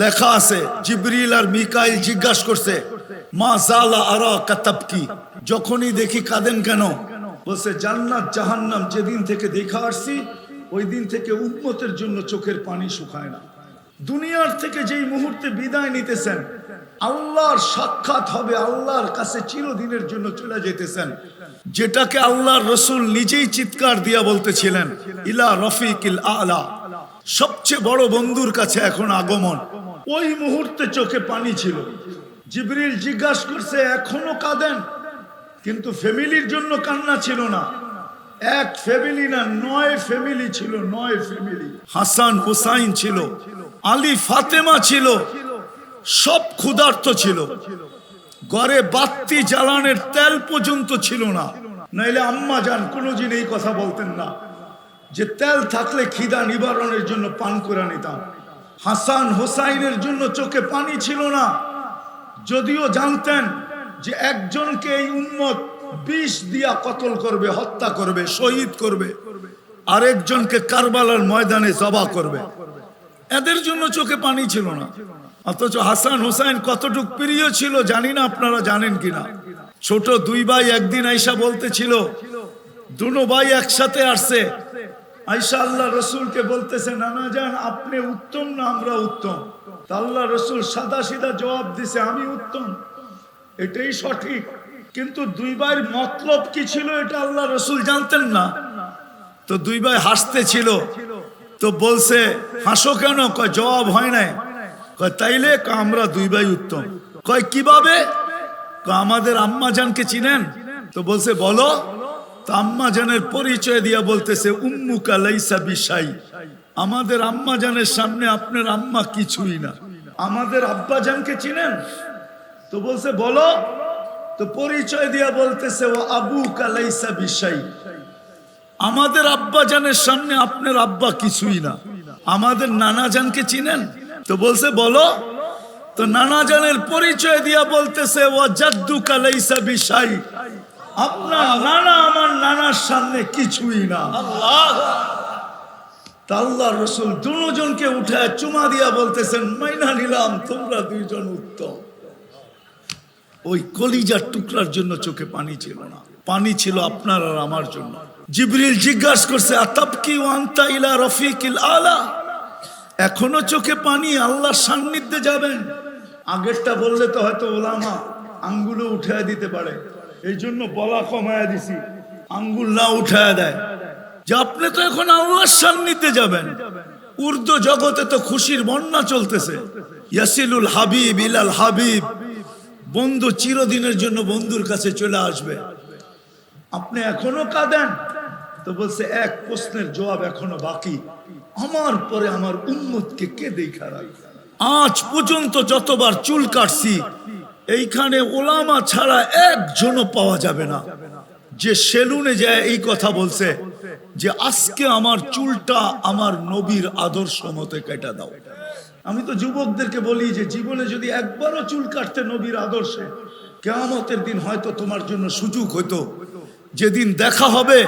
লেখা আছে, জিবরিল আর মিকাইল জিজ্ঞাসা করছে, মা জালা আরা কাতাব কি যখনই দেখি কাঁদেন কেন? বলছে, জান্নাত, জাহান্নাম, যেদিন থেকে দেখা আসছি ওই দিন থেকে উন্মতের জন্য চোখের পানি শুকায় না। দুনিয়ার থেকে যেই মুহূর্তে বিদায় নিতেছেন, আল্লাহর সাক্ষাৎ হবে আল্লাহর কাছে চিরদিনের জন্য চলে যেতেছেন। যেটাকে আল্লাহর রসুল নিজেই চিৎকার দিয়া বলতেছিলেন, ইলা রফিকিল আলা। সবচেয়ে বড় বন্ধুর কাছে এখন আগমন। ওই মুহূর্তে চোখে পানি ছিল। জিবরিল জিজ্ঞাসা করছে, এখনও কাঁদেন? কিন্তু ফ্যামিলির জন্য কান্না ছিল না। এক ফ্যামিলি না, নয় ফ্যামিলি ছিল, নয় ফ্যামিলি। হাসান হুসাইন ছিল, আলী ফাতেমা ছিল, সব ক্ষুধার্ত ছিল। ঘরে বাত্তি জ্বালানের তেল পর্যন্ত ছিল না। নাইলে আম্মা যান কোনোদিন এই কথা বলতেন না। যে তেল থাকলে খিদা নিবারণের জন্য পান করে নিতাম। হাসান হোসাইনের জন্য চোখে পানি ছিল না। যদিও জানতেন যে একজনকে এই উন্মত বিষ দিয়া কতল করবে, হত্যা করবে, শহীদ করবে, আরেকজনকে কারবালার ময়দানে জবা করবে। এদের জন্য চোখে পানি ছিল না। অথচ হাসান হোসাইন কতটুক প্রিয় ছিল জানি না আপনারা জানেন কিনা। ছোট দুই ভাই একদিন আইসা বলতেছিল, দুনো ভাই একসাথে আসছে আইসা আল্লাহ রসুলকে বলতেছে, নানা যান আপনি উত্তম না আমরা উত্তম? আল্লাহ রসুল সাদা সিধা জবাব দিছে, আমি উত্তম। এটাই সঠিক। কিন্তু দুই ভাইয়ের মতলব কি ছিল এটা আল্লাহ রসুল জানতেন না। তো দুই ভাই হাসতে ছিল। তো বলছে, হাসো কেন? কয়, জবাব হয় নাই। কয়, তাইলে আমরা দুই ভাই উত্তম। কয়, কীভাবে? আমাদের আম্মা জানকে চিনেন? তো বলছে, বলো। তো আম্মা পরিচয় দিয়া বলতেছে, উম্মুকা লাইসা বিশাই। আমাদের আম্মা জানের সামনে আপনার আম্মা কিছুই না। আমাদের আব্বা জানকে চিনেন? তো বলছে, বলো। তো পরিচয় দিয়া বলতেছে, ও আবু কালাইসা বিশাই। আমাদের আব্বা জানের সামনে আপনার আব্বা কিছুই না। আমাদের নানা জানকে চিনেন? তো বলছে, বলো। তো নানা জানের পরিচয় দিয়া বলতেছে, ও জাদ্দু কালাইসা বিশাই। আপনার নানা আমার নানার সামনে কিছুই না। আল্লাহ। রসুল দুজনকে উঠায় চুমা দিয়া বলতেছেন মাইনা নিলাম তোমরা দুইজন উত্তম। ওই কলিজার টুকরার জন্য চোখে পানি ছিল না। পানি ছিল আপনার আর আমার জন্য। জিবরিল জিজ্ঞাসা করছে আতাবকি ওয়ান্তা ইলা রফিকিল আলা? এখনও চোখে পানি আল্লাহর সান্নিধ্যে যাবেন। আগেরটা বললে তো হয়তো ওলামা আঙ্গুলও উঠায় দিতে পারে। এই জন্য বলা কমায় দিছি। আঙ্গুল না উঠায় দেয়। যে আপনি তো এখন আল্লাহর সান্নিধ্যে যাবেন। উর্দু জগতে তো খুশির বন্যা চলতেছে। ইয়াসিলুল হাবিব ইলাল হাবিব। বন্ধু চিরদিনের জন্য বন্ধুর কাছে চলে আসবে। আপনি এখনও কাঁদেন? তো বলছে, এক প্রশ্নের জবাব এখনও বাকি। আমার পরে আমার উন্মতকে কে দেখা রাখবে? আজ পর্যন্ত যতবার চুল কাটছি এইখানে ওলামা ছাড়া একজনও পাওয়া যাবে না। যে সেলুনে যায় এই কথা বলছে যে, আজকে আমার চুলটা আমার নবীর আদর্শ মতে কেটে দাও। আমি তো যুবকদেরকে বলি যে, জীবনে যদি একবারও চুল কাটতে নবীর আদর্শে, কেয়ামতের দিন হয়তো তোমার জন্য সুযোগ হইতো। যেদিন দেখা হবে,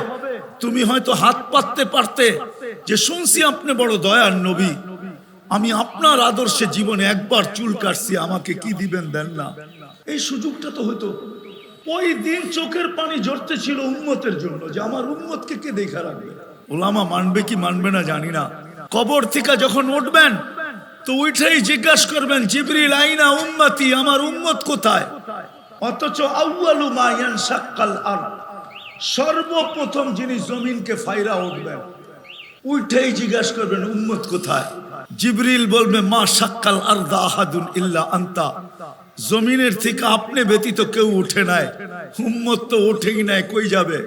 তুমি হয়তো হাত পাততে পারতে। যে, শুনছি আপনি বড় দয়ার নবী আমি আপনার আদর্শে জীবনে একবার চুল কাটছি, আমাকে কি দিবেন দেন না? এই সুযোগটা তো হইতো। ওই দিন চোখের পানি ঝরতে ছিল উন্মতের জন্য, যে আমার উম্মতকে কে দেখা রাখবে? ওলামা মানবে কি মানবে না জানি না। কবর থেকে যখন উঠবেন, তো উঠেই জিজ্ঞাসা করবেন, জিবরিল, আইনা উম্মতি, আমার উম্মত কোথায়? অথচ আউয়ালু মা ইয়ানশাক্কাল আরদ, সর্বপ্রথম যিনি জমিনকে ফাইরা উঠবেন, উঠেই জিজ্ঞাসা করবেন, উম্মত কোথায়? জিবরিল বলবে, মা সাক্কাল আরদা আহাদুন ইল্লা আন্তা। জমিনের থেকে আপনি ব্যতীত কেউ উঠে নাই। উম্মত তো ওঠেই নাই, কই যাবে?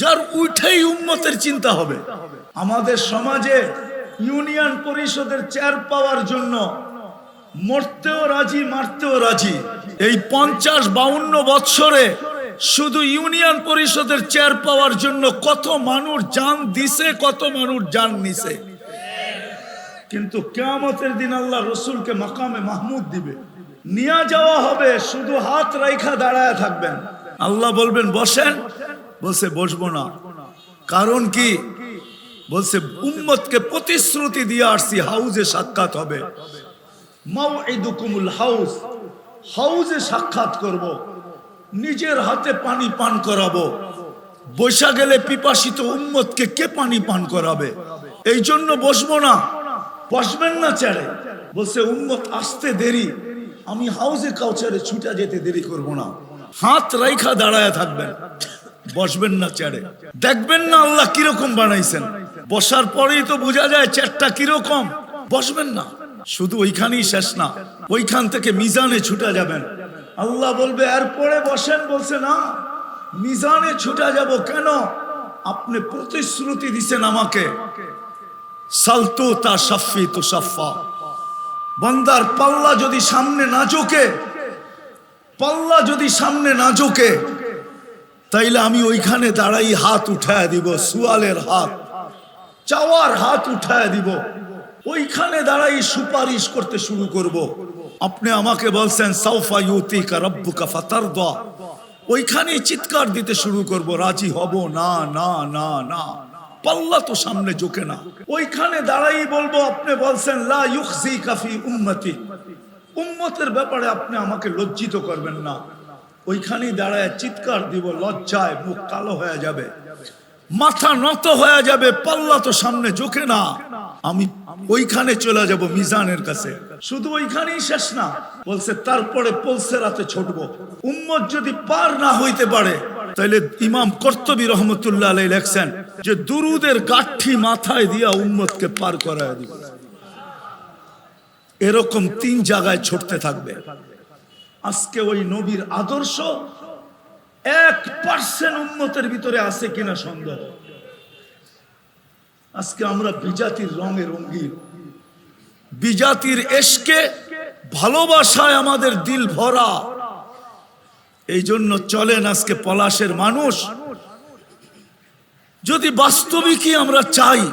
যার উঠেই উম্মতের চিন্তা হবে। আমাদের সমাজে ইউনিয়ন পরিষদের চেয়ার পাওয়ার জন্য মরতেও রাজি, মারতেও রাজি। এই পঞ্চাশ বাউন্ন বৎসরে শুধু ইউনিয়ন পরিষদের চেয়ার পাওয়ার জন্য কত মানুষ জান দিছে, কত মানুষ জান নিছে? কিন্তু কেয়ামতের দিন আল্লাহ রসুলকে মাকামে মাহমুদ দিবে। নিয়ে যাওয়া হবে, শুধু হাত রাইখা দাঁড়ায় থাকবেন। আল্লাহ বলবেন, বসেন। বলছে, বসবো না। কারণ কি? বলছে, উম্মতকে প্রতিশ্রুতি দিয়ে আসছি, হাউজে সাক্ষাৎ হবে। মাউইদুকুমুল হাউস হাউজে সাক্ষাৎ করব। নিজের হাতে পানি পান করাবো। বৈশা গেলে পিপাসিত উম্মতকে কে পানি পান করাবে? এই জন্য বসবো না। বসবেন না ছেড়ে। বলছে, উম্মত, আসতে দেরি। আমি হাউজে কাউচারে ছুটা যেতে দেরি করব না। হাত রাইখা দাঁড়ায় থাকবেন। বসবেন না চেয়ারে দেখবেন না আল্লাহ কীরকম বানাইছেন। বসার পরেই তো বোঝা যায় চেয়ারটা কীরকম। বসবেন না। শুধু ওইখানেই শেষ না। ওইখান থেকে মিজানে ছুটা যাবেন। আল্লাহ বলবে, এরপরে বসেন। বলছে, না। মিজানে ছুটা যাব কেন? আপনি প্রতিশ্রুতি দিছেন আমাকে। সালতু তা সাফি সাফা বন্দার পাল্লা যদি সামনে না ঝোঁকে, পাল্লা যদি সামনে না ঝোঁকে, তাইলে আমি ওইখানে দাঁড়াই হাত উঠায় দিব, সুয়ালের হাত, চাওয়ার হাত উঠায় দিব। ওইখানে দাঁড়াই সুপারিশ করতে শুরু করব। আপনি আমাকে বলছেন, সাউফা ইউতিকা রব্বুকা ফাতারদা। ওইখানে চিৎকার দিতে শুরু করব, রাজি হব, না না না না। পাল্লা তো সামনে ঝুঁকে না। ওইখানে দাঁড়াই বলব, আপনি বলছেন, লা ইউখজি কাফি উম্মতি। উম্মতের ব্যাপারে আপনি আমাকে লজ্জিত করবেন না। ওইখানেই দাঁড়ায় চিৎকার দিব, লজ্জায় মুখ কালো হয়ে যাবে। মাথা নত হয়ে যাবে, পাল্লা তো সামনে ঝোঁকে না। আমি ওইখানে চলে যাব মিজানের কাছে। শুধু ওইখানেই শেষ না, বলছে, তারপরে পলসে রাতে ছুটবো। উম্মত যদি পার না হইতে পারে তাহলে ইমাম কর্তবী রহমতুল্লাহ আলাই লেখছেন যে দুরুদের গাঠি মাথায় দিয়া উম্মতকে পার দিব। এরকম তিন জায়গায় ছুটতে থাকবে। আজকে ওই নবীর আদর্শ এক পার্সেন্ট উন্নতের ভিতরে আছে কিনা সন্দেহ। আজকে আমরা বিজাতির রঙে রঙ্গিন বিজাতির এসকে ভালোবাসায় আমাদের দিল ভরা। এই জন্য চলেন আজকে পলাশের মানুষ। যদি বাস্তবিকই আমরা চাই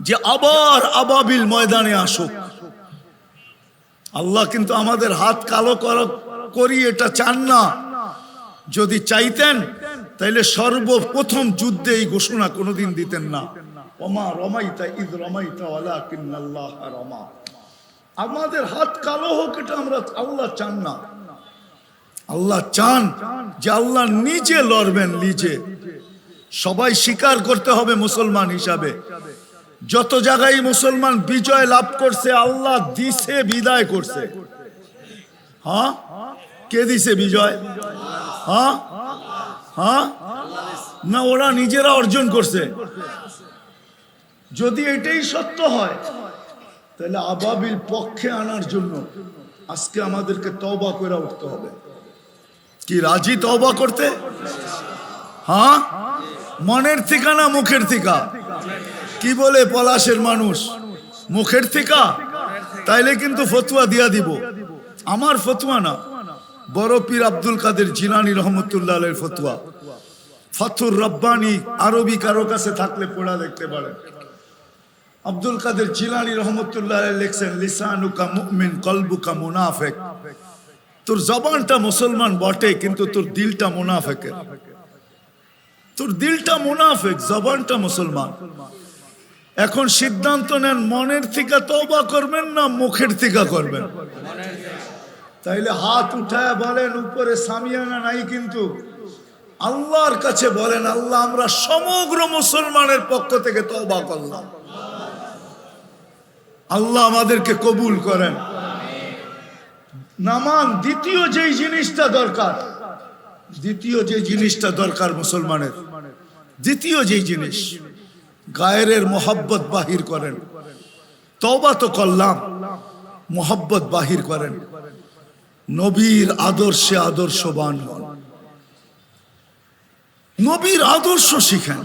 যে আবার আবাবিল ময়দানে আসুক, আল্লাহ কিন্তু আমাদের হাত কালো কর- এটা চান না। যদি চাইতেন, তাইলে সর্বপ্রথম যুদ্ধে এই ঘোষণা কোনোদিন দিতেন না। রমাইতা ঈদ রমা। আমাদের হাত কালো হোক এটা আমরা আল্লাহ চান না। আল্লাহ চান যে আল্লাহ নিজে লড়বেন নিজে। সবাই স্বীকার করতে হবে মুসলমান হিসাবে। যত জায়গায় মুসলমান বিজয় লাভ করছে, আল্লাহ দিছে, বিদায় করছে। হ্যাঁ? কে দিছে বিজয়? হ্যাঁ? হ্যাঁ? না, ওরা নিজেরা অর্জন করছে। যদি এটাই সত্য হয়, তাহলে আবাবিল পক্ষে আনার জন্য আজকে আমাদেরকে তওবা করে উঠতে হবে। কি রাজি তওবা করতে? হ্যাঁ? মনের ঠিকানা মুখের ঠিকা কি বলে পলাশের মানুষ? মুখের ঠিকা তাইলে কিন্তু ফতুয়া দিয়া দিব। আমার ফতুয়া না। বড় পীর আব্দুল কাদের জিলানি রহমতুল্লালের ফতুয়া। ফতুর রব্বানি আরবি কারও কাছে থাকলে পড়া দেখতে পারেন। আব্দুল কাদের জিলানি রহমতুল্লাহ লিখছেন, লিসানুকা মুমিন কলবুকা মুনাফেক। তোর জবানটা মুসলমান বটে, কিন্তু তোর দিলটা মুনাফেকের। তোর দিলটা মুনাফেক, জবানটা মুসলমান। এখন সিদ্ধান্ত নেন, মনের থেকে তওবা করবেন না মুখের থেকে করবেন? তাইলে হাত উঠায় বলেন, উপরে সামিয়ানা নাই কিন্তু। আল্লাহর কাছে বলেন, আল্লাহ, আমরা সমগ্র মুসলমানের পক্ষ থেকে তওবা করলাম। আল্লাহ আমাদেরকে কবুল করেন। নামান, দ্বিতীয় যেই জিনিসটা দরকার। দ্বিতীয় যে জিনিসটা দরকার মুসলমানের। দ্বিতীয় যেই জিনিস গায়ের মোহাব্বত বাহির করেন। তবা তো করলাম, মোহাব্বত বাহির করেন। নবীর আদর্শে আদর্শবান হন। নবীর আদর্শ শিখেন।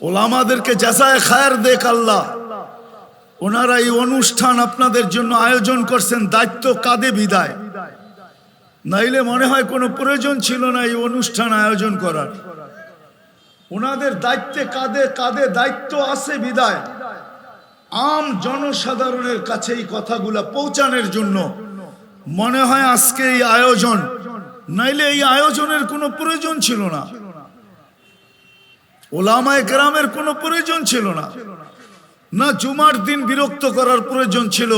ওলামাদেরকে জাসায় খায়ের দেখ আল্লাহ। ওনারা এই অনুষ্ঠান আপনাদের জন্য আয়োজন করছেন দায়িত্ব কাঁদে বিদায়। নাইলে মনে হয় কোনো প্রয়োজন ছিল না এই অনুষ্ঠান আয়োজন করার। ওনাদের দায়িত্বে কাঁধে কাঁধে দায়িত্ব আছে বিদায়। আম জনসাধারণের কাছে এই কথাগুলা পৌঁছানোর জন্য মনে হয় আজকে এই আয়োজন। নাইলে এই আয়োজনের কোনো প্রয়োজন ছিল না। ওলামায় গ্রামের কোনো প্রয়োজন ছিল না। না জুমার দিন বিরক্ত করার প্রয়োজন ছিল,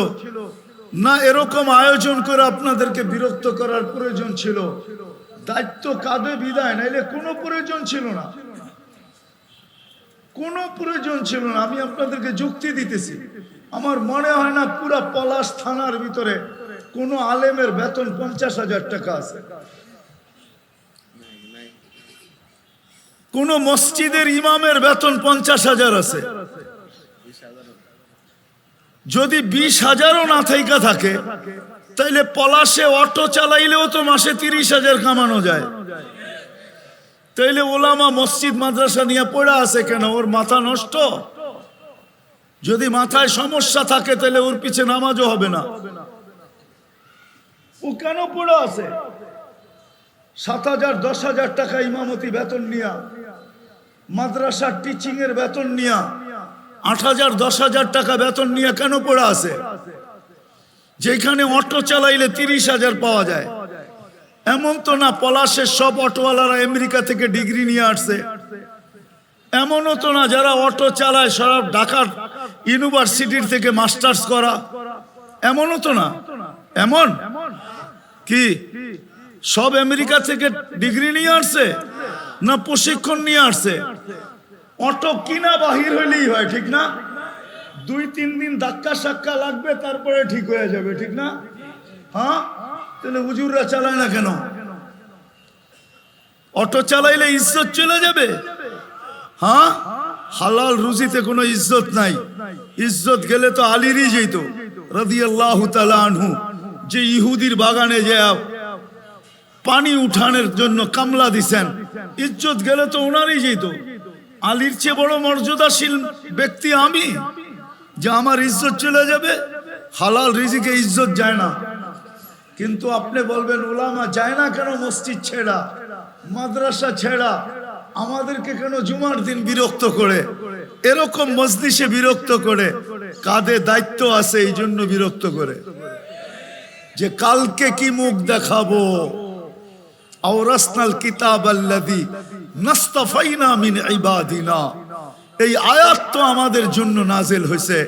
না এরকম আয়োজন করে আপনাদেরকে বিরক্ত করার প্রয়োজন ছিল। দায়িত্ব কাঁধে বিদায়, নাইলে কোনো প্রয়োজন ছিল না। কোনো প্রয়োজন ছিল না, আমি আপনাদেরকে যুক্তি দিতেছি। আমার মনে হয় না পুরা পলাশ থানার ভিতরে কোনো আলেমের বেতন পঞ্চাশ হাজার টাকা আছে। কোন মসজিদের ইমামের বেতন পঞ্চাশ হাজার আছে। যদি বিশ হাজারও না থাইকা থাকে, তাইলে পলাশে অটো চালাইলেও তো মাসে তিরিশ হাজার কামানো যায়। তাইলে ওলামা মসজিদ মাদ্রাসা নিয়ে পড়ে আছে কেন? ওর মাথা নষ্ট? যদি মাথায় সমস্যা থাকে তাহলে ওর পিছে নামাজও হবে না। ও কেন পড়ে আছে? সাত হাজার, দশ হাজার টাকা ইমামতি বেতন নিয়া, মাদ্রাসার টিচিং এর বেতন নিয়া আট হাজার, দশ হাজার টাকা বেতন নিয়ে কেন পড়ে আছে? যেখানে অটো চালাইলে তিরিশ হাজার পাওয়া যায়। এমন তো না পলাশের সব অটোওয়ালারা আমেরিকা থেকে ডিগ্রি নিয়ে আসছে। এমনও তো না যারা অটো চালায় সব ঢাকার ইউনিভার্সিটির থেকে মাস্টার্স করা। এমনও তো না। এমন? কি? সব আমেরিকা থেকে ডিগ্রি নিয়ে আসছে? না প্রশিক্ষণ নিয়ে আসছে? অটো কিনা বাহির হইলেই হয়, ঠিক না? দুই, তিন দিন ধাক্কা সাক্কা লাগবে, তারপরে ঠিক হয়ে যাবে, ঠিক না? হ্যাঁ? তাহলে হুজুররা চালায় না কেন? অটো চালাইলে ইজ্জত চলে যাবে? হ্যাঁ? হালাল রুজিতে কোনো ইজ্জত নাই। ইজ্জত গেলে তো আলিরই যেত। রদি আল্লাহ আনহু, যে ইহুদির বাগানে যে পানি উঠানের জন্য কামলা দিছেন, ইজ্জত গেলে তো ওনারই যেত। আলীর চেয়ে বড় মর্যাদাশীল ব্যক্তি আমি, যে আমার ইজ্জত চলে যাবে। হালাল রিজিকে ইজ্জত যায় না। কিন্তু আপনি বলবেন, ওলামা, যায় না কেন মসজিদ ছেড়া, মাদ্রাসা ছেড়া, আমাদেরকে কেন জুমার দিন বিরক্ত করে? এরকম মজলিসে বিরক্ত করে, কাঁধে দায়িত্ব আছে এই জন্য বিরক্ত করে। যে কালকে কি মুখ দেখাবো? আওরাসনাল কিতাব আল্লাযী নাস্তাফাইনা মিন ইবাদিনা। এই আয়াত আমাদের জন্য নাজেল হয়েছে।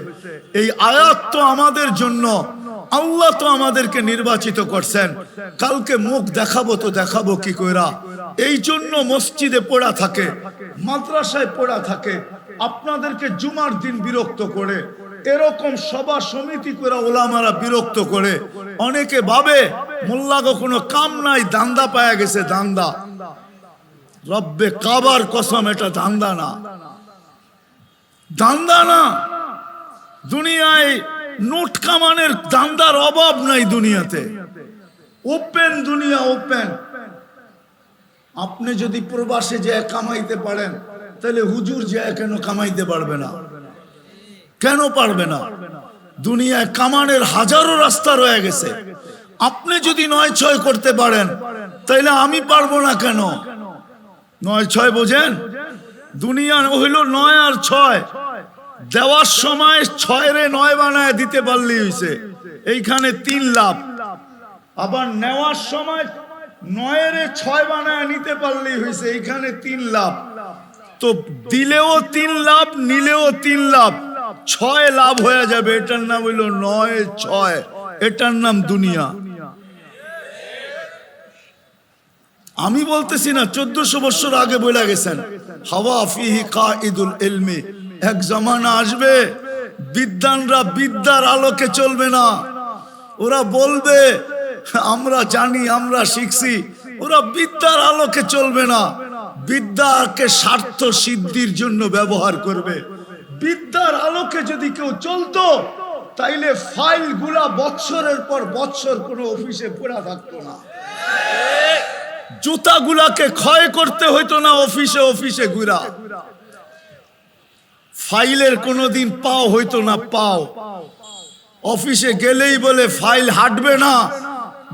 এই আয়াত আমাদের জন্য, আল্লাহ তো আমাদেরকে নির্বাচিত করছেন। কালকে মুখ দেখাবো তো দেখাবো কি কইরা। এই জন্য মসজিদে পড়া থাকে, মাদ্রাসায় পড়া থাকে, আপনাদেরকে জুমার দিন বিরক্ত করে। এরকম সভা সমিতি করে ওলামারা বিরক্ত করে। অনেকে ভাবে মোল্লাগো কোনো কাম নাই, দান্দা পায়া গেছে দান্দা। রব্বে কাবার কসম, এটা দান্দা না। দান্দা না। দুনিয়ায় নোট কামানের দান্দার অভাব নাই দুনিয়াতে। ওপেন দুনিয়া ওপেন। আপনি যদি প্রবাসে যে কামাইতে পারেন, তাহলে হুজুর যে কেন কামাইতে পারবে না? কেন পারবে না? দুনিয়ায় কামানের হাজারো রাস্তা রয়ে গেছে। আপনি যদি নয় ছয় করতে পারেন তাইলে আমি পারব না কেন? নয় ছয় বোঝেন? দুনিয়া হইল নয় আর ছয়। দেওয়ার সময় ছয় রে নয় বানায় দিতে পারলেই হয়েছে এইখানে তিন লাভ। আবার নেওয়ার সময় নয় রে ছয় বানায় নিতে পারলেই হয়েছে এইখানে তিন লাভ। তো দিলেও তিন লাভ, নিলেও তিন লাভ। ছয় লাভ হয়ে যাবে। এটার নাম হইল নয় ছয়। এটার নাম দুনিয়া। আমি বলতেছি না, চোদ্দশো বছর আগে বলে গেছেন। হাওয়া ফিহি কাঈদুল ইলমি। এক জমানা আসবে বিদ্যানরা বিদ্যার আলোকে চলবে না। ওরা বলবে, আমরা জানি, আমরা শিখছি, ওরা বিদ্যার আলোকে চলবে না। বিদ্যাকে স্বার্থ সিদ্ধির জন্য ব্যবহার করবে। বিদ্যার আলোকে যদি কেউ চলতো, তাইলে ফাইলগুলা বৎসরের পর বৎসর কোনো অফিসে পড়া থাকতো না। জুতাগুলাকে ক্ষয় করতে হইতো না, অফিসে অফিসে ঘুরা। ফাইলের কোনোদিন পাও হইতো না, পাও। অফিসে গেলেই বলে, ফাইল হাঁটবে না।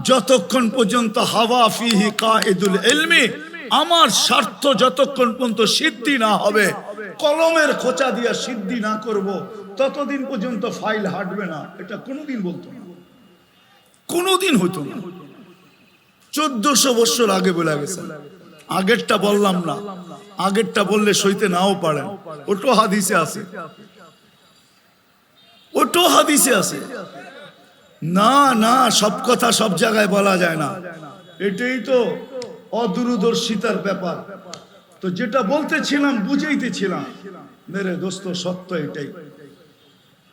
যতক্ষণ পর্যন্ত হাওয়া ফিহি কাঈদুল ইলমি, আমার স্বার্থ যতক্ষণ পর্যন্ত সিদ্ধি না হবে, কলমের খোঁচা দিয়া সিদ্ধি না করব, ততদিন পর্যন্ত ফাইল হাঁটবে না। এটা কোনোদিন বলতো না। কোনোদিন হইতো না। চোদ্দশো বছর আগে বলে গেছে। আগেরটা বললাম না। আগেরটা বললে সইতে নাও পারেন। ওটো হাদিসে আছে। ওটো হাদিসে আছে। না না, সব কথা সব জায়গায় বলা যায় না। এটাই তো অদূরদর্শিতার ব্যাপার। তো যেটা বলতেছিলাম, বুঝাইতেছিলাম। মেরে দোস্ত, সত্য এটাই।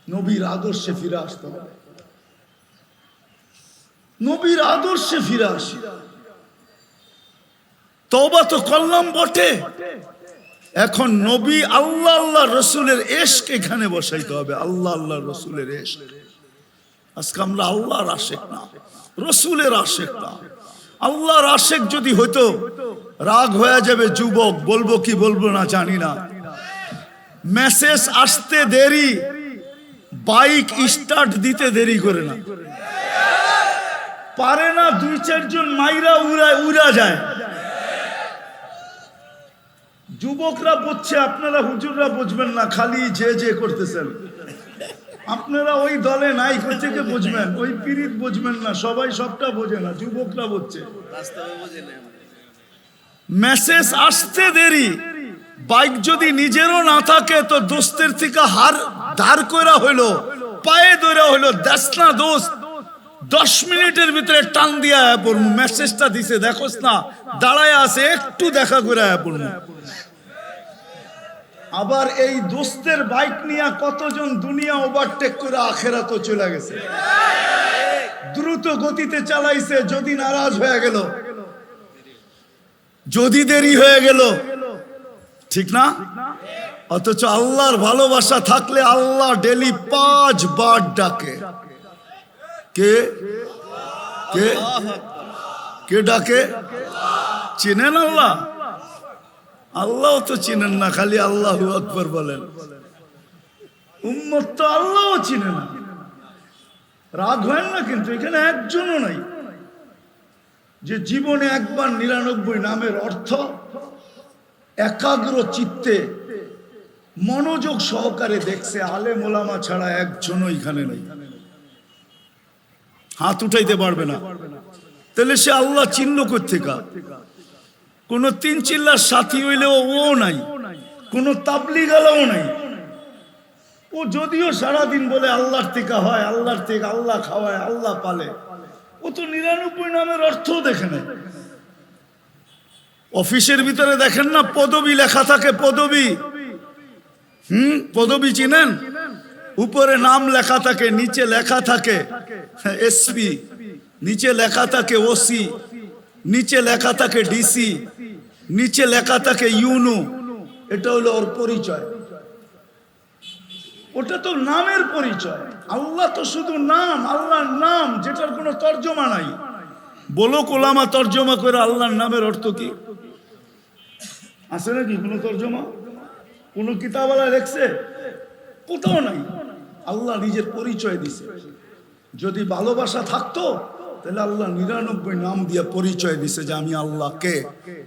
নবীর আদর্শে ফিরে আসতে হবে। নবীর আদর্শে ফিরে আসি। তবা তো করলাম বটে। এখন নবী আল্লাহ আল্লাহ রসুলের এশক এখানে বসাইতে হবে। আল্লাহ আল্লাহ রসুলের এশক। আজকে আমরা আল্লাহর আশেক না, রসুলের আশেক না। আল্লাহর আশেক যদি হইতো, রাগ হয়ে যাবে যুবক, বলব কি বলব না জানি না। মেসেজ আসতে দেরি, বাইক স্টার্ট দিতে দেরি করে না। পারে না দুই চারজন মাইরা উড়া উড়া যায়। যুবকরা বুঝছে আপনারা হুজুররা বুঝবেন না, খালি যে যে করতেছেন। আপনারা ওই দলে নাই থেকে বুঝবেন, ওই পিরিত বুঝবেন না, সবাই সবটা বোঝে না, যুবকরা বুঝছে মেসেজ আসতে দেরি, বাইক যদি নিজেরও না থাকে, তো দোস্তের থেকে হার, ধার করা হইল, পায়ে ধরা হইল, দেশ না দোস্ত। দশ মিনিটের ভিতরে টান দিয়া পড়ব মেসেজটা দিছে, দেখোস না, দাঁড়ায় আছে, একটু দেখা করে পড়ব আবার এই দোস্তের বাইক নিয়ে কতজন দুনিয়া ওভারটেক করে আখেরা তো চলে গেছে। দ্রুত গতিতে চালাইছে, যদি নারাজ হয়ে গেল। যদি দেরি হয়ে গেল। ঠিক না? অথচ আল্লাহর ভালোবাসা থাকলে আল্লাহ ডেলি পাঁচ বার ডাকে। কে? কে? কে ডাকে? চিনেন আল্লাহ? আল্লাহ তো চিনেন না, খালি আল্লাহ আকবর বলেন। উম্মত তো আল্লাহও চিনে না। রাগ হয় না কিন্তু, এখানে একজনও নাই। যে জীবনে একবার নিরানব্বই নামের অর্থ, একাগ্র চিত্তে মনোযোগ সহকারে দেখছে আলে মোলামা ছাড়া একজনও এখানে নেই। হাত উঠাইতে পারবে না। তাহলে সে আল্লাহ চিহ্ন কোথেকা কোন তিন চিল্লার সাথী হইলেও ও নাই, কোন তাবলি তাবলিগালাও নাই। ও যদিও সারাদিন বলে আল্লাহর থেকে হয়, আল্লাহর থেকে আল্লাহ খাওয়ায়, আল্লাহ পালে, ও তো নিরানব্বই নামের অর্থও দেখে না অফিসের ভিতরে দেখেন না, পদবি লেখা থাকে, পদবি। হুম, পদবি চিনেন? উপরে নাম লেখা থাকে, নিচে লেখা থাকে। এসপি নিচে লেখা থাকে ওসি নিচে লেখা থাকে ডিসি নিচে লেখা থাকে ইউনো এটা হলো ওর পরিচয়। ওটা তো নামের পরিচয়। আল্লাহ তো শুধু নাম, আল্লাহর নাম, যেটার কোনো তর্জমা নাই। বলো কোলামা তর্জমা করে আল্লাহর নামের অর্থ কি? আছে নাকি কোনো তর্জমা? কোনো কিতাবালা লেখছে? কোথাও নাই। আল্লাহ নিজের পরিচয় দিছে। যদি ভালোবাসা থাকতো তাহলে আল্লাহ নিরানব্বই নাম দিয়ে পরিচয় দিছে যে আমি আল্লাহ কে?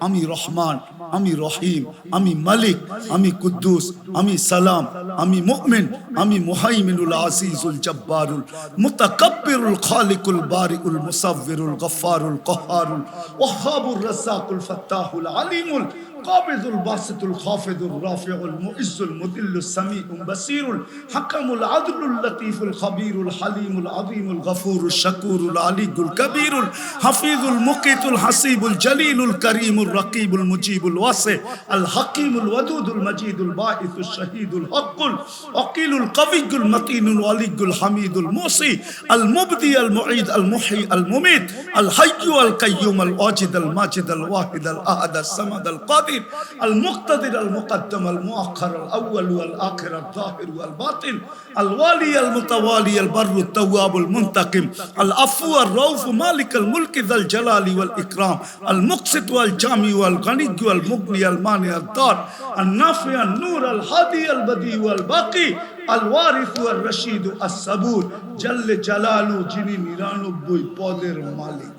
আমি রহমান, আমি রহিম, আমি মালিক, আমি কুদ্দুস, আমি সালাম, আমি মুমিন, আমি মুহাইমিনুল আসিজুল জব্বারুল, মুতাকাব্বিরুল খালিকুল বারিউল মুসাফিরুল গফফারুল কহারুল, ওয়াহাবুর রাজ্জাকুল ফাত্তাহুল আলিমুল القابض الباسط الخافض الرافع المعز المذل السميع البصير الحكم العدل اللطيف الخبير الحليم العظيم الغفور الشكور العلي الكبير الحفيظ المقيت الحسيب الجليل الكريم الرقيب المجيب الواسع الحكيم الودود المجيد الباعث الشهيد الحق العقيل القوي المتين الولي الحميد الموصي المبدي المعيد المحيي المميت الحي القيوم الواجد الماجد الواحد الاحد الصمد القادر المقتدر المقدم المؤخر الاول والاخر الظاهر والباطن الوالي المتوالي البر التواب المنتقم العفو الرؤوف مالك الملك ذا الجلال والاكرام المقسط والجامع والغني والمغني المانع الدار النافع النور الهادي البديع والباقي الوارث والرشيد الصبور جل جلاله যিনি নিরানব্বই পদের মালিক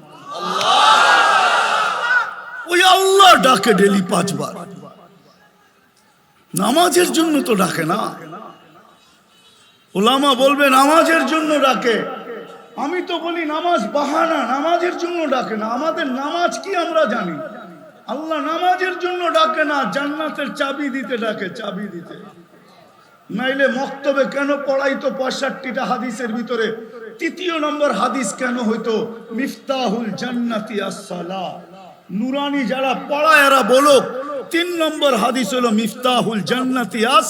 ওই আল্লাহ ডাকে ডেলি পাঁচবার নামাজের জন্য তো ডাকে না ওলামা বলবে নামাজের জন্য ডাকে আমি তো বলি নামাজ বাহানা, নামাজের জন্য ডাকে না। আমাদের নামাজ কি আমরা জানি? আল্লাহ নামাজের জন্য ডাকে না, জান্নাতের চাবি দিতে ডাকে, চাবি দিতে। নাইলে মক্তবে কেন পড়াইতো পঁয়ষট্টিটা হাদিসের ভিতরে? তৃতীয় নম্বর হাদিস কেন হইতো? মিফতাহুল জান্নাতি আসসালা। নুরানি যারা পড়ায়, এরা বলো তিন নম্বর হাদিস হলো মিফতাহুল জান্নাতি আস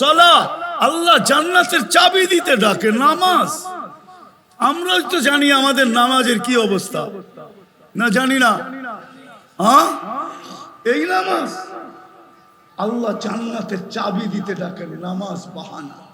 সালা আল্লাহ জান্নাতের চাবি দিতে ডাকে, নামাজ। আমরাই তো জানি আমাদের নামাজের কি অবস্থা। না জানি না। হ্যাঁ? এই নামাজ? আল্লাহ জান্নাতের চাবি দিতে ডাকেন, নামাজ বাহানা।